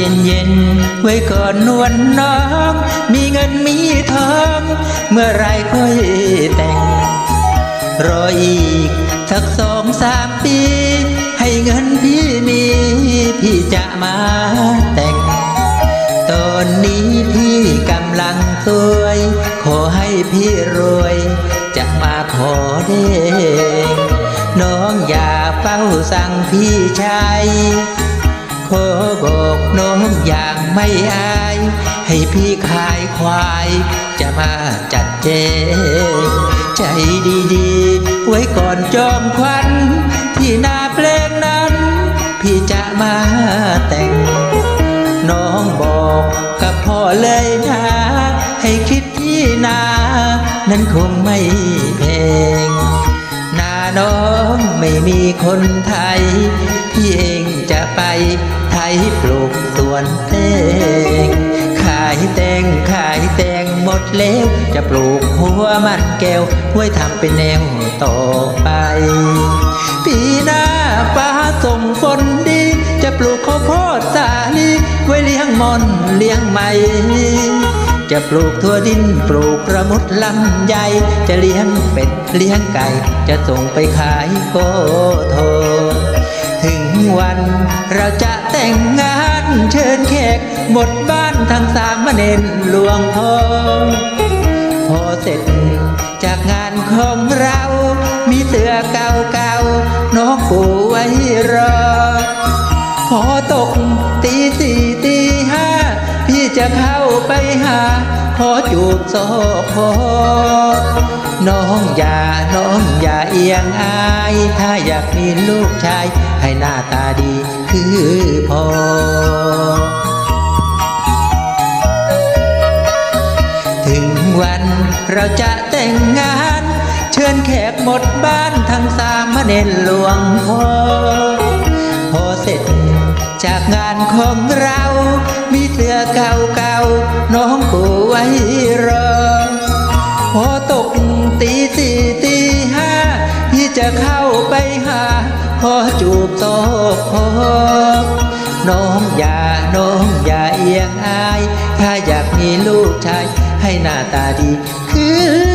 เย็นเย็นๆไว้ก่อนนวลน้อง มีเงินมีทอง เมื่อไรค่อยแต่ง รออีกสักสองสามปี ให้เงินพี่มี พี่จะมาแต่ง ตอนนี้พี่กำลังสวย ขอให้พี่รวย จะมาขอเด้งน้องอย่าเฝ้าสั่งพี่ชาย ขอบอกน้องอย่างไม่อาย ให้พี่ขายควาย จะมาจัดเจ ใจดีๆ ไว้ก่อนจอมควัน ที่นาเพลงนั้น พี่จะมาแต่ง น้องบอกกับพ่อเลยนะ ให้คิดที่นา นั้นคงไม่แพงนาน้องไม่มีคนไทยพี่เองจะไป ไทยปลูกสวนแตงขายแตงขายแตงหมดแล้ว จะปลูกหัวมันแก้วไว้ทำเป็นแนวต่อไป ปีหน้าฟ้าส่งฝนดี จะปลูกข้าวโพดสาลีไว้เลี้ยงมอนเลี้ยงไหมจะปลูกทั่วดินปลูกกระมุดลำไยจะเลี้ยงเป็ดเลี้ยงไก่ จะส่งไปขายโกโท ถึงวันเราจะ แต่งงานเชิญแขกหมดบ้านทั้งสามเณรหลวงพ่อพอเสร็จจากงานของเรา มีเสื้อเก่าๆน้องปูไว้รอ พอตกตีสี่ตีห้า พี่จะเข้าไปหา ขอจูบโซโค น้องอย่าน้องอย่าเอียงอาย ถ้าอยากมีลูกชาย ให้หน้าตาดีคือพอถึงวันเราจะแต่งงาน เชิญแขกหมดบ้านทั้งสามเณรหลวงพ่อพอเสร็จจากงานของเรา มีเสื้อเก่าๆน้องปูไว้รอพอตก ตีสี่ตีห้าพี่จะเข้าไปหาขอจูบตกพอน้องอย่าน้องอย่าเอียงอาย ถ้าอยากมีลูกชายให้หน้าตาดี คือ